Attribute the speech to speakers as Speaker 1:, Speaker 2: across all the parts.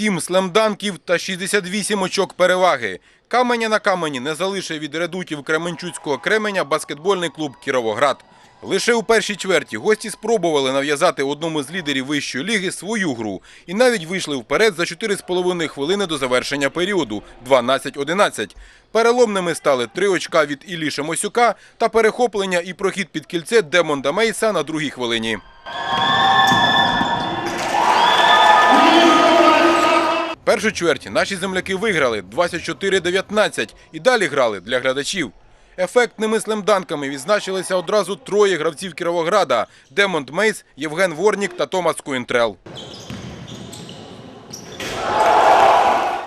Speaker 1: Сім слемданків та 68 очок переваги. Каменя на камені не залишив від редутів Кременчуцького Кременя баскетбольний клуб Кіровоград. Лише у першій чверті гості спробували нав'язати одному з лідерів вищої ліги свою гру і навіть вийшли вперед за 4,5 хвилини до завершення періоду 12-11. Переломними стали три очка від Іллі Шемосюка та перехоплення і прохід під кільце Демонда Мейса на другій хвилині. Першу чверть наші земляки виграли 24-19 і далі грали для глядачів. Ефектними слемданками відзначилися одразу троє гравців Кіровограда – Демонд Мейс, Євген Ворнік та Томас Куінтрел.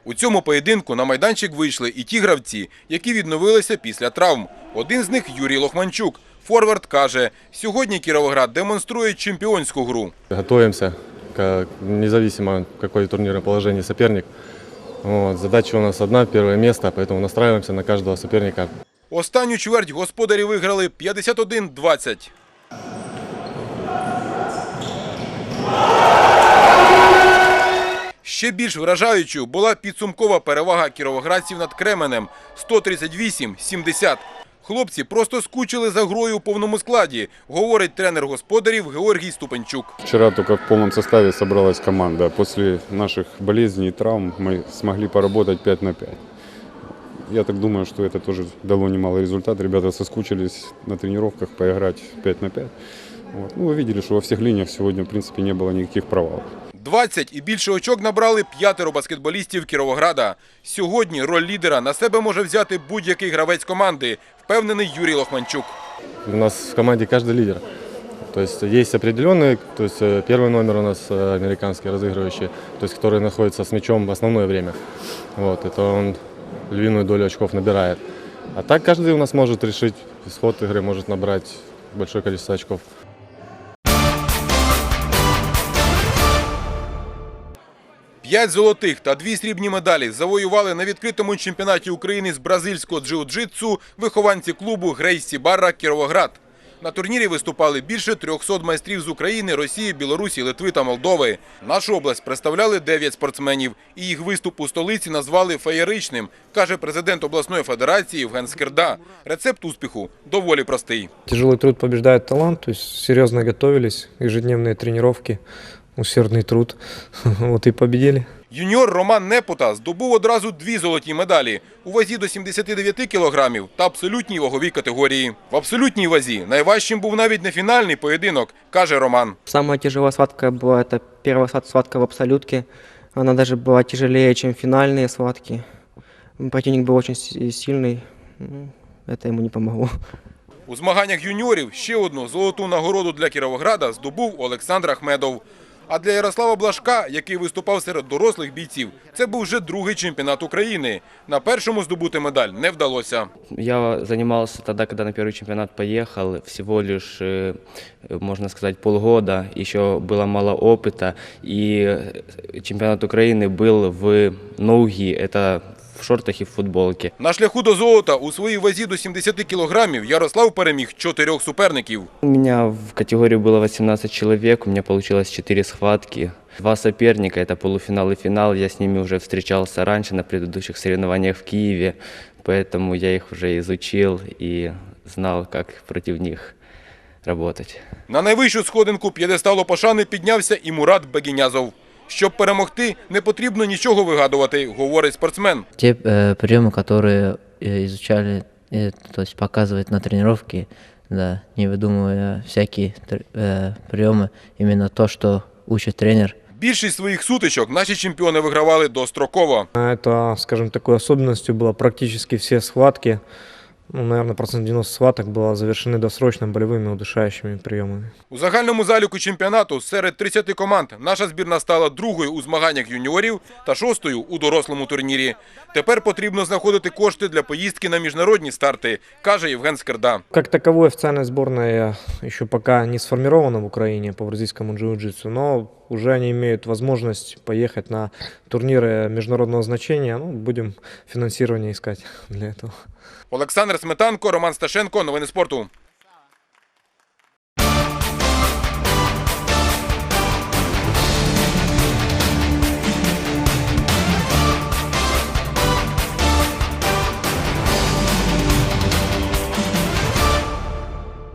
Speaker 1: У цьому поєдинку на майданчик вийшли і ті гравці, які відновилися після травм. Один з них Юрій Лохманчук. Форвард каже, сьогодні Кіровоград демонструє чемпіонську гру.
Speaker 2: Готовимся, к- независимо какой турнирное положение соперник. Вот, задача у нас одна, первое место, поэтому настраиваемся на каждого соперника.
Speaker 1: Останню чверть господарі виграли 51-20. Ще більш вражаючою була підсумкова перевага кіровоградців над Кременем 138-70. Хлопці просто скучили за грою у повному складі, говорить тренер господарів Георгій Ступенчук.
Speaker 3: Вчера только в полном составе собралась команда. После наших болезней и травм мы смогли поработать 5 на 5. Я так думаю, что это тоже дало немалый результат. Ребята соскучились на тренировках поиграть 5 на 5. Вот. Ну, вы видели, что во всех линиях сегодня, в принципе, не было никаких провалов.
Speaker 1: 20 і більше очок набрали п'ятеро баскетболістів Кіровограда. Сьогодні роль лідера на себе може взяти будь-який гравець команди, впевнений Юрій Лохманчук.
Speaker 2: У нас в команде каждый лидер. То есть есть определенный, то есть э, первый номер у нас э, американский разыгрывающий, то есть который находится с мячом в основное время. Вот, это он львиную долю очков набирает. А так каждый у нас может решить исход игры, может набрать большое количество очков.
Speaker 1: П'ять золотих та дві срібні медалі завоювали на відкритому чемпіонаті України з бразильського джиу-джитсу вихованці клубу Грейсі Барра Кіровоград. На турнірі виступали більше 300 майстрів з України, Росії, Білорусі, Литви та Молдови. Нашу область представляли 9 спортсменів, і їх виступ у столиці назвали феєричним, каже президент обласної федерації Євген Скирда. Рецепт успіху доволі простий.
Speaker 4: Тяжелый труд побеждает талант, то есть серьезно готовились, ежедневные тренировки, усердный труд, вот и победили.
Speaker 1: Юніор Роман Непота здобув одразу дві золоті медалі у вазі до 79 кілограмів та абсолютній ваговій категорії. В абсолютній вазі найважчим був навіть не фінальний поєдинок, каже Роман.
Speaker 5: Самая тяжелая схватка была это первая схват- схватка в абсолютке. Она даже была тяжелее, чем финальные схватки. Противник был очень си- сильный. Ну, Это ему не помогло.
Speaker 1: У змаганнях юніорів ще одну золоту нагороду для Кіровограда здобув Олександр Ахмедов. А для Ярослава Блашка, який виступав серед дорослих бійців, це був вже другий чемпіонат України. На першому здобути медаль не вдалося.
Speaker 6: Я занимался тогда, когда на первый чемпионат поехал, всего лишь, э, можно сказать, полгода, еще было мало опыта, и э, чемпионат Украины был в ноуги, это в шортах и в футболке.
Speaker 1: На шляху до золота у своїй вазі до 70 кілограмів Ярослав переміг чотирьох суперників.
Speaker 6: У меня в категории было 18 человек, у меня получилось 4 схватки. Два соперника, это полуфинал и финал, я с ними уже встречался раньше на предыдущих соревнованиях в Киеве, поэтому я их уже изучил и знал, как против них работать.
Speaker 1: На найвищу сходинку п'єдесталу пошани піднявся і Мурат Бегінязов. Щоб перемогти, не потрібно нічого вигадувати, говорить спортсмен.
Speaker 7: те э, приемы, которые э, изучали, э, то есть показывать на тренировке, да, не выдумывая всякие тр- э, приемы, именно то, что учит тренер.
Speaker 1: Більшість своїх сутичок наші чемпіони вигравали достроково.
Speaker 4: А Это, скажем, такой особенностью было практически все схватки, ну, наверное, процент 90 схваток было завершены досрочно болевыми удушающими приемами.
Speaker 1: У загальному заліку чемпіонату серед 30 команд наша збірна стала другою у змаганнях юніорів та шостою у дорослому турнірі. Тепер потрібно знаходити кошти для поїздки на міжнародні старти, каже Євген Скирда.
Speaker 4: Как таковой официальная сборная еще пока не сформирована в Украине по бразильскому джиу-джитсу, но уже они имеют возможность поехать на турниры международного значения. Ну, будем финансирование искать для этого.
Speaker 1: Олександр Сметанко, Роман Сташенко. Новини спорту.